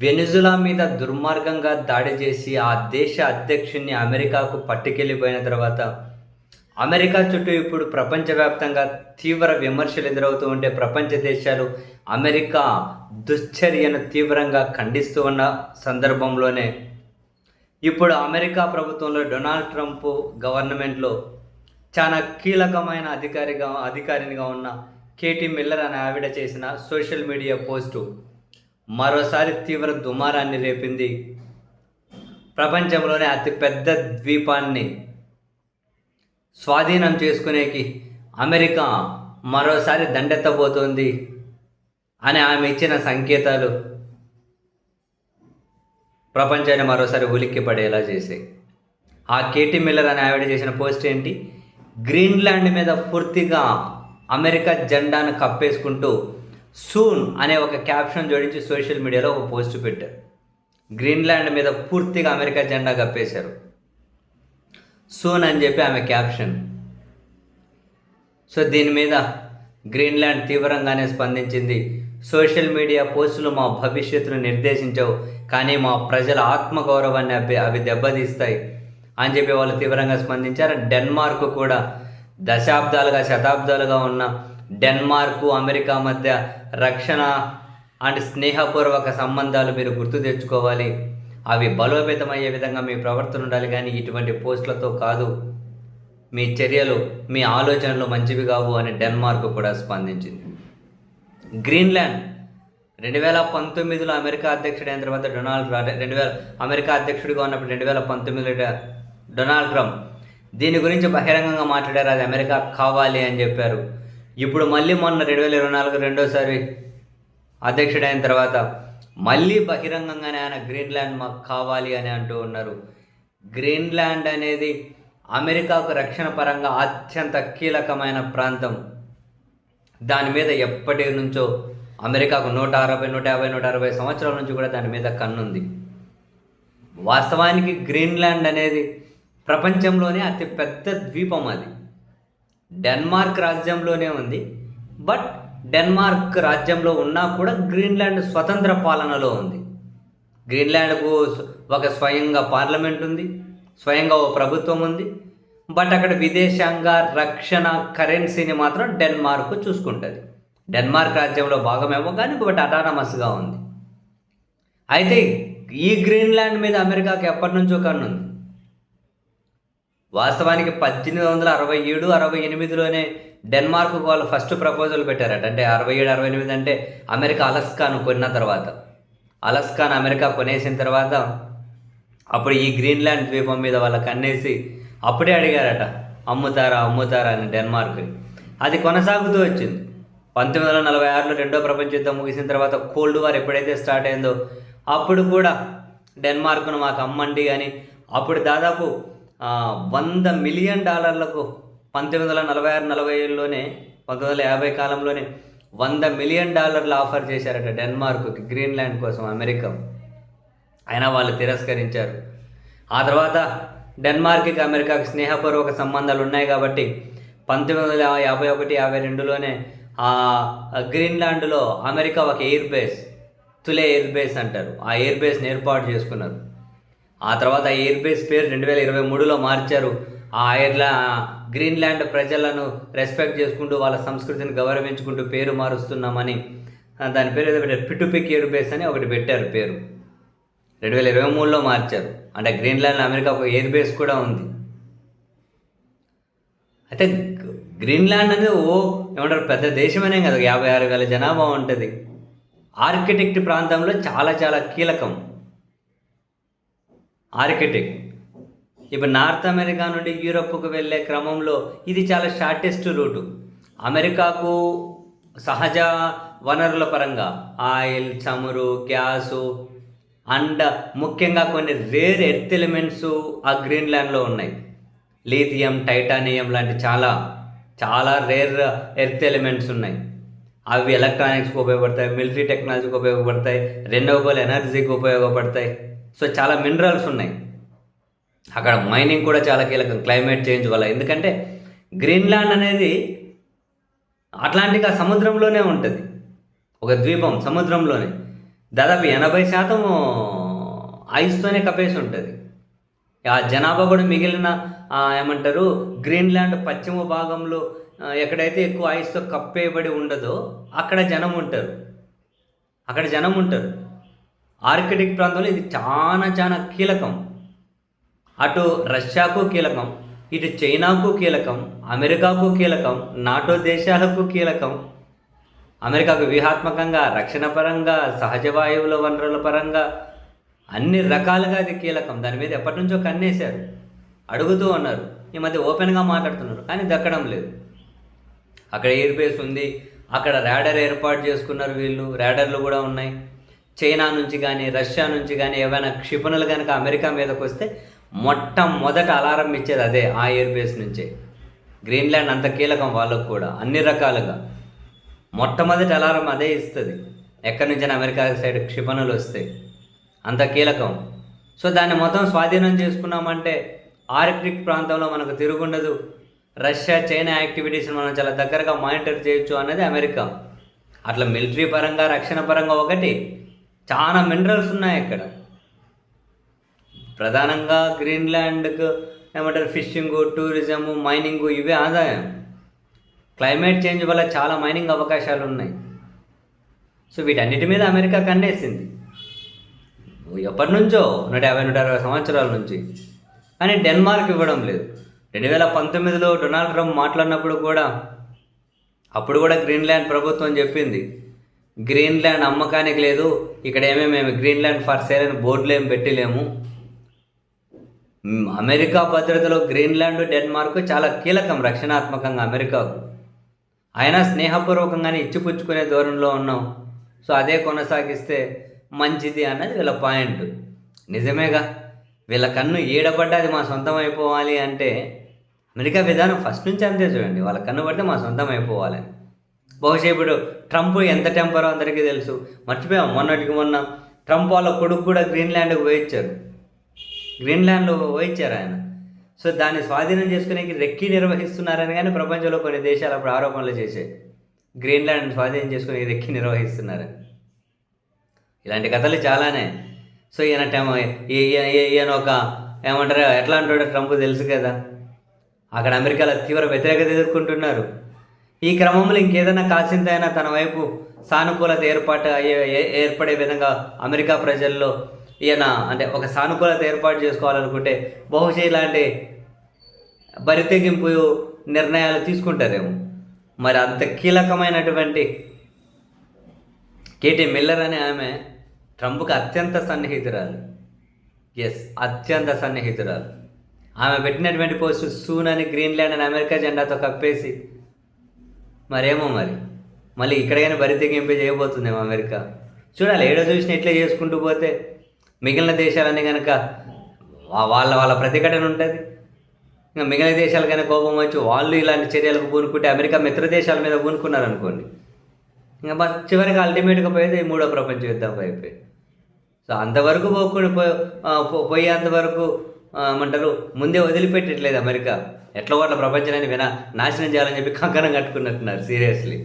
వెనుజులా మీద దుర్మార్గంగా దాడి చేసి ఆ దేశ అధ్యక్షుడిని అమెరికాకు పట్టుకెళ్ళిపోయిన తర్వాత అమెరికా చుట్టూ ఇప్పుడు ప్రపంచవ్యాప్తంగా తీవ్ర విమర్శలు ఎదురవుతూ ఉంటే ప్రపంచ దేశాలు అమెరికా దుశ్చర్యను తీవ్రంగా ఖండిస్తూ ఉన్న సందర్భంలోనే ఇప్పుడు అమెరికా ప్రభుత్వంలో డొనాల్డ్ ట్రంప్ గవర్నమెంట్లో చాలా కీలకమైన అధికారిగా అధికారినిగా ఉన్న కేటీ మిల్లర్ అనే ఆవిడ చేసిన సోషల్ మీడియా పోస్టు. మరోసారి తీవ్ర దుమారాన్ని రేపింది. ప్రపంచంలోనే అతిపెద్ద ద్వీపాన్ని స్వాధీనం చేసుకునేకి అమెరికా మరోసారి దండెత్తబోతోంది అని ఆమె ఇచ్చిన సంకేతాలు ప్రపంచాన్ని మరోసారి ఉలిక్కి పడేలా చేసాయి ఆ కేటీ మిల్లర్ అని ఆవిడ చేసిన పోస్ట్ ఏంటి? గ్రీన్లాండ్ మీద పూర్తిగా అమెరికా జెండాను కప్పేసుకుంటూ సూన్ అనే ఒక క్యాప్షన్ జోడించి సోషల్ మీడియాలో ఒక పోస్ట్ పెట్టారు. గ్రీన్లాండ్ మీద పూర్తిగా అమెరికా జెండా కప్పేశారు. సూన్ అని చెప్పి ఆమె క్యాప్షన్ సో దీని మీద గ్రీన్లాండ్ తీవ్రంగానే స్పందించింది. సోషల్ మీడియా పోస్టులు మా భవిష్యత్తును నిర్దేశించవు కానీ మా ప్రజల ఆత్మగౌరవాన్ని అవి అవి దెబ్బతీస్తాయి అని చెప్పి వాళ్ళు తీవ్రంగా స్పందించారు. డెన్మార్క్ కూడా దశాబ్దాలుగా శతాబ్దాలుగా ఉన్న డెన్మార్కు అమెరికా మధ్య రక్షణ అండ్ స్నేహపూర్వక సంబంధాలు మీరు గుర్తు తెచ్చుకోవాలి. అవి బలోపేతమయ్యే విధంగా మీ ప్రవర్తన ఉండాలి కానీ ఇటువంటి పోస్టులతో కాదు. మీ చర్యలు మీ ఆలోచనలు మంచివి కావు అని డెన్మార్క్ కూడా స్పందించింది. గ్రీన్లాండ్ రెండు వేల పంతొమ్మిదిలో అమెరికా అధ్యక్షుడైన తర్వాత డొనాల్డ్ ట్రంప్ రెండు వేల అమెరికా అధ్యక్షుడిగా ఉన్నప్పుడు రెండు వేల పంతొమ్మిదిలో డొనాల్డ్ ట్రంప్. దీని గురించి బహిరంగంగా మాట్లాడారు అది అమెరికా కావాలి అని చెప్పారు. ఇప్పుడు మళ్ళీ మొన్న రెండు వేల ఇరవై నాలుగు రెండోసారి అధ్యక్షుడైన తర్వాత మళ్ళీ బహిరంగంగానే ఆయన గ్రీన్లాండ్ మాకు కావాలి అని అంటూ ఉన్నారు. గ్రీన్లాండ్ అనేది అమెరికాకు రక్షణ పరంగా అత్యంత కీలకమైన ప్రాంతం. దాని మీద ఎప్పటి నుంచో అమెరికాకు నూట అరవై నూట యాభై నూట అరవై సంవత్సరాల నుంచి కూడా దాని మీద కన్నుంది. వాస్తవానికి గ్రీన్లాండ్ అనేది ప్రపంచంలోనే అతి పెద్ద ద్వీపం అది. డెన్మార్క్ రాజ్యంలోనే ఉంది. బట్ డెన్మార్క్ రాజ్యంలో ఉన్నా కూడా గ్రీన్లాండ్ స్వతంత్ర పాలనలో ఉంది. గ్రీన్లాండ్కు ఒక స్వయంగా పార్లమెంట్ ఉంది స్వయంగా ఓ ప్రభుత్వం ఉంది. బట్ అక్కడ విదేశాంగ రక్షణ కరెన్సీని మాత్రం డెన్మార్క్ చూసుకుంటుంది. డెన్మార్క్ రాజ్యంలో భాగమేమో కానీ బట్ అటానమస్గా ఉంది. అయితే ఈ గ్రీన్లాండ్ మీద అమెరికాకి ఎప్పటి నుంచో కన్నుంది. వాస్తవానికి పద్దెనిమిది వందల అరవై ఏడు అరవై ఎనిమిదిలోనే డెన్మార్క్ వాళ్ళు ఫస్ట్ ప్రపోజల్ పెట్టారట. అంటే అరవై ఏడు అరవై ఎనిమిది అంటే అమెరికా అలస్కాను కొన్న తర్వాత. అలస్కాన్ అమెరికా కొనేసిన తర్వాత అప్పుడు ఈ గ్రీన్లాండ్ ద్వీపం మీద వాళ్ళ కన్నేసి అప్పుడే అడిగారట అమ్ముతారా అమ్ముతారా అని డెన్మార్క్ని. అది కొనసాగుతూ వచ్చింది. పంతొమ్మిది వందల నలభై ఆరులో రెండో ప్రపంచ యుద్ధం ముగిసిన తర్వాత కోల్డ్ వార్ ఎప్పుడైతే స్టార్ట్ అయిందో అప్పుడు కూడా డెన్మార్క్ను మాకు అమ్మండి అని అప్పుడు దాదాపు వంద మిలియన్ డాలర్లకు పంతొమ్మిది వందల నలభై ఆరు నలభై ఏడులోనే పంతొమ్మిది వందల యాభై కాలంలోనే వంద మిలియన్ డాలర్లు ఆఫర్ చేశారట డెన్మార్క్కి గ్రీన్లాండ్ కోసం అమెరికా. అయినా వాళ్ళు తిరస్కరించారు. ఆ తర్వాత డెన్మార్క్కి అమెరికాకి స్నేహపూర్వక సంబంధాలు ఉన్నాయి కాబట్టి పంతొమ్మిది వందల యాభై ఒకటి యాభై రెండులోనే ఆ గ్రీన్లాండ్లో అమెరికా ఒక air base Thule air base అంటారు. ఆ ఎయిర్ బేస్ని ఏర్పాటు చేసుకున్నారు. ఆ తర్వాత ఎయిర్బేస్ ఎయిర్ బేస్ పేరు రెండు వేల ఇరవై మూడులో మార్చారు. ఆ ఎయిర్లా గ్రీన్లాండ్ ప్రజలను రెస్పెక్ట్ చేసుకుంటూ వాళ్ళ సంస్కృతిని గౌరవించుకుంటూ పేరు మారుస్తున్నామని దాని పేరు ఏదో పెట్టారు. పిటుపిక్ ఎయిర్ బేస్ అని ఒకటి పెట్టారు పేరు. రెండు వేల ఇరవై మూడులో మార్చారు. అంటే గ్రీన్లాండ్ అమెరికా ఒక ఎయిర్ బేస్ కూడా ఉంది. అయితే గ్రీన్లాండ్ అనేది ఓ ఏమంటారు పెద్ద దేశమనే కదా. యాభై ఆరు వేల జనాభా ఉంటుంది. ఆర్కిటెక్ట్ ప్రాంతంలో చాలా చాలా కీలకం. ఆర్కిటెక్ట్ ఇప్పుడు నార్త్ అమెరికా నుండి యూరప్కు వెళ్ళే క్రమంలో ఇది చాలా షార్టెస్ట్ రూటు. అమెరికాకు సహజ వనరుల పరంగా ఆయిల్ చమురు గ్యాసు అండ్ ముఖ్యంగా కొన్ని రేర్ ఎర్త్ ఎలిమెంట్స్ ఆ గ్రీన్లాండ్లో ఉన్నాయి. లీథియం టైటానియం లాంటి చాలా చాలా రేర్ ఎర్త్ ఎలిమెంట్స్ ఉన్నాయి. అవి ఎలక్ట్రానిక్స్కి ఉపయోగపడతాయి మిలిటరీ టెక్నాలజీకి ఉపయోగపడతాయి రెన్యూవబుల్ ఎనర్జీకి ఉపయోగపడతాయి. సో చాలా మినరల్స్ ఉన్నాయి. అక్కడ మైనింగ్ కూడా చాలా కీలకం. క్లైమేట్ చేంజ్ వల్ల. ఎందుకంటే గ్రీన్లాండ్ అనేది అట్లాంటిక్ ఆ సముద్రంలోనే ఉంటుంది. ఒక ద్వీపం సముద్రంలోనే. దాదాపు ఎనభై శాతం ఐస్తోనే కప్పేసి ఉంటుంది. ఆ జనాభా కూడా మిగిలిన ఏమంటారు గ్రీన్లాండ్ పశ్చిమ భాగంలో ఎక్కడైతే ఎక్కువ ఐస్తో కప్పేయబడి ఉండదో అక్కడ జనం ఉంటారు. అక్కడ జనం ఉంటారు. ఆర్కిటిక్ ప్రాంతంలో ఇది చాలా చాలా కీలకం. అటు రష్యాకు కీలకం ఇటు చైనాకు కీలకం అమెరికాకు కీలకం నాటో దేశాలకు కీలకం. అమెరికాకు వ్యూహాత్మకంగా రక్షణ పరంగా సహజ వాయువుల వనరుల పరంగా అన్ని రకాలుగా అది కీలకం. దాని మీద ఎప్పటి నుంచో కన్నేశారు. అడుగుతూ ఉన్నారు. ఈ మధ్య ఓపెన్గా మాట్లాడుతున్నారు కానీ దక్కడం లేదు. అక్కడ ఎయిర్ బేస్ ఉంది. అక్కడ ర్యాడర్ ఏర్పాటు చేసుకున్నారు వీళ్ళు. ర్యాడర్లు కూడా ఉన్నాయి. చైనా నుంచి కానీ రష్యా నుంచి కానీ ఏవైనా క్షిపణులు కనుక అమెరికా మీదకి వస్తే మొట్టమొదట అలారం ఇచ్చేది అదే ఆ ఎయిర్ బేస్ నుంచే. గ్రీన్లాండ్ అంత కీలకం వాళ్ళకు కూడా అన్ని రకాలుగా. మొట్టమొదటి అలారం అదే ఇస్తుంది. ఎక్కడి నుంచి అమెరికా సైడ్ క్షిపణులు వస్తాయి అంత కీలకం. సో దాన్ని మొత్తం స్వాధీనం చేసుకున్నామంటే ఆర్కిటిక్ ప్రాంతంలో మనకు తిరుగుండదు. రష్యా చైనా యాక్టివిటీస్ని మనం చాలా దగ్గరగా మానిటర్ చేయొచ్చు అన్నది అమెరికా. అట్లా మిలిటరీ పరంగా రక్షణ పరంగా ఒకటి చాలా మినరల్స్ ఉన్నాయి ఇక్కడ ప్రధానంగా గ్రీన్లాండ్కు ఏమంటారు? ఫిషింగ్ టూరిజం మైనింగ్ ఇవే ఆదాయం. క్లైమేట్ చేంజ్ వల్ల చాలా మైనింగ్ అవకాశాలు ఉన్నాయి. సో వీటన్నిటి మీద అమెరికా కన్నేసింది ఎప్పటి నుంచో నూట యాభై నూట అరవై సంవత్సరాల నుంచి. కానీ డెన్మార్క్ ఇవ్వడం లేదు. రెండు వేల పంతొమ్మిదిలో డొనాల్డ్ ట్రంప్ మాట్లాడినప్పుడు కూడా అప్పుడు కూడా గ్రీన్లాండ్ ప్రభుత్వం చెప్పింది గ్రీన్లాండ్ అమ్మకానికి లేదు. ఇక్కడ ఏమేమి మేము గ్రీన్లాండ్ ఫర్ సేల్ అని బోర్డులు ఏమి పెట్టలేము. అమెరికా భద్రతలో గ్రీన్లాండ్ డెన్మార్క్ చాలా కీలకం రక్షణాత్మకంగా అమెరికాకు అయినా స్నేహపూర్వకంగానే ఇచ్చిపుచ్చుకునే దూరంలో ఉన్నాం. సో అదే కొనసాగిస్తే మంచిది అన్నది వీళ్ళ పాయింట్. నిజమేగా. వీళ్ళ కన్ను ఏడబడ్డా అది మా సొంతం అయిపోవాలి అంటే అమెరికా విధానం ఫస్ట్ నుంచి అంతే చూడండి. వాళ్ళ కన్ను పడితే మా సొంతం అయిపోవాలని బహుశా ఇప్పుడు ట్రంప్ ఎంత టెంపరో అందరికీ తెలుసు. మర్చిపోయాం మొన్నటికి మొన్న ట్రంప్ వాళ్ళ కొడుకు కూడా గ్రీన్లాండ్కి పోయిచ్చారు గ్రీన్లాండ్లో పోయిచ్చారు ఆయన. సో దాన్ని స్వాధీనం చేసుకునేకి రెక్కి నిర్వహిస్తున్నారని కానీ ప్రపంచంలో కొన్ని దేశాలు అప్పుడు ఆరోపణలు చేశాయి. గ్రీన్లాండ్ని స్వాధీనం చేసుకుని రెక్కి నిర్వహిస్తున్నారు ఇలాంటి కథలు చాలానే. సో ఈయన టెమ ఈయన ఒక ఏమంటారు? ఎట్లా అంటాడో ట్రంప్ తెలుసు కదా. అక్కడ అమెరికాలో తీవ్ర వ్యతిరేకత ఎదుర్కొంటున్నారు. ఈ క్రమంలో ఇంకేదైనా కాసింతైనా తన వైపు సానుకూలత ఏర్పాటు అయ్యే ఏర్పడే విధంగా అమెరికా ప్రజల్లో ఈయన అంటే ఒక సానుకూలత ఏర్పాటు చేసుకోవాలనుకుంటే బహుశా ఇలాంటి బరితెగింపు నిర్ణయాలు తీసుకుంటారేమో. మరి అంత కీలకమైనటువంటి కేటీ మిల్లర్ అనే ఆమె ట్రంప్కి అత్యంత సన్నిహితురాలు. ఎస్ అత్యంత సన్నిహితురాలు. ఆమె పెట్టినటువంటి పోస్ట్ సూన్ అని గ్రీన్లాండ్ అని అమెరికా జెండాతో కప్పేసి మరేమో మరి. మళ్ళీ ఇక్కడైనా బరితెగింపే చేయబోతుందేమో అమెరికా. చూడాలి ఏడో చూసిన ఇట్లే చేసుకుంటూ పోతే. మిగిలిన దేశాలన్నీ కనుక వాళ్ళ వాళ్ళ ప్రతిఘటన ఉంటుంది. ఇంకా మిగిలిన దేశాలు కనుక కోపం వచ్చి వాళ్ళు ఇలాంటి చర్యలకు పూనుకుంటే అమెరికా మిత్ర దేశాల మీద పూనుకున్నారనుకోండి. ఇంకా బస్ చివరికి అల్టిమేట్గా పోయేది ఈ మూడో ప్రపంచ యుద్ధం అయిపోయి. సో అంతవరకు పోకుండా పో ఆ, పోయేంతవరకు ఏమంటారు ముందే వదిలిపెట్టట్లేదు అమెరికా. ఎట్లా వాళ్ళ ప్రపంచాన్ని వినా నాశనం చేయాలని చెప్పి కంకణం కట్టుకున్నట్టున్నారు సీరియస్లీ